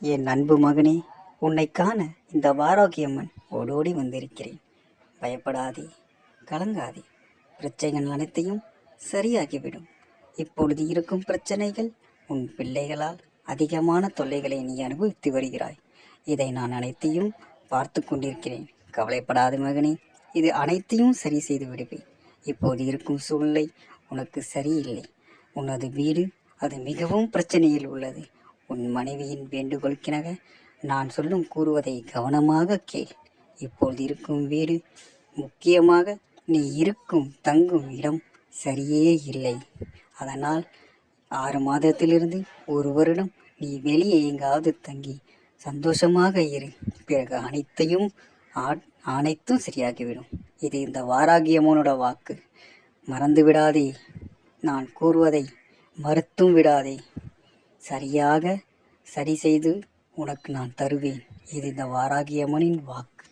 என் அன்பு மகனே உன்னை காண இந்த வாராகியம்மன் ஓடோடி வந்திருக்கிறேன். பயப்படாதே கலங்காதே. பிரச்சனைகள் அனைத்தையும் சரியாகிவிடும் இப்பொழுது இருக்கும் பிரச்சனைகள் உன் பிள்ளைகளால் அதிகமான தொல்லைகளை நீ அனுபவித்து வருகிறாய். இதை நான் அனைத்தையும் பார்த்து கொண்டிருக்கிறேன். கவலைப்படாத மகனே இது அனைத்தையும் சரி செய்து விடுவேன். இப்போது இருக்கும் சூழ்நிலை உனக்கு சரியில்லை. உனது வீடு அது மிகவும் பிரச்சனையில் உள்ளது. உன் மனைவியின் வேண்டுகோளுக்கிணங்க நான் சொல்லும் கூறுவதை கவனமாக கேள். இப்பொழுது இருக்கும் வீடு முக்கியமாக நீ இருக்கும் தங்கும் இடம் சரியே இல்லை. அதனால் ஆறு மாதத்திலிருந்து ஒரு வருடம் நீ வெளியே எங்காவது தங்கி சந்தோஷமாக இரு. பிறகு அனைத்தையும் ஆ- அனைத்தும் சரியாகிவிடும். இது இந்த வாராகியமோனோட வாக்கு. மறந்து விடாதே நான் கூறுவதை மறுத்தும் விடாதே. சரியாக சரி செய்து உனக்கு நான் தருவேன். இது இந்த வாராகியம்மனின் வாக்கு.